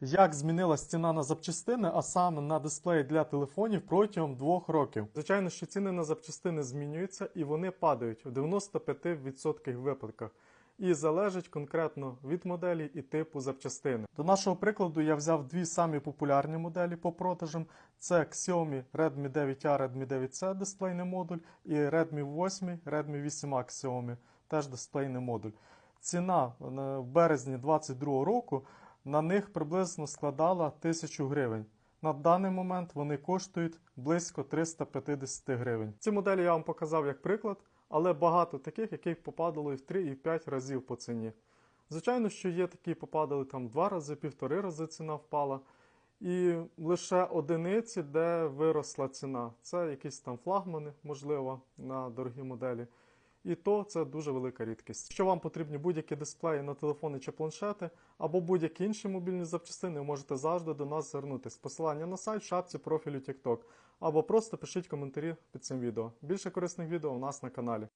Як змінилась ціна на запчастини, а саме на дисплеї для телефонів протягом двох років? Звичайно, що ціни на запчастини змінюються і вони падають у 95% випадках. І залежить конкретно від моделі і типу запчастини. До нашого прикладу я взяв дві самі популярні моделі по продажам: це Xiaomi Redmi 9A, Redmi 9C дисплейний модуль і Redmi 8, Redmi 8A Xiaomi, теж дисплейний модуль. Ціна е, в березні 2022 року на них приблизно складала 1000 гривень. На даний момент вони коштують близько 350 гривень. Ці моделі я вам показав як приклад, але багато таких, яких попадало в 3 і в 5 разів по ціні. Звичайно, що є такі, попадали там 2 рази, півтори рази ціна впала. І лише одиниці, де виросла ціна. Це якісь там флагмани, можливо, на дорогі моделі. І то це дуже велика рідкість. Якщо вам потрібні будь-які дисплеї на телефони чи планшети, або будь-які інші мобільні запчастини, ви можете завжди до нас звернутись. Посилання на сайт в шапці профілю TikTok, або просто пишіть коментарі під цим відео. Більше корисних відео у нас на каналі.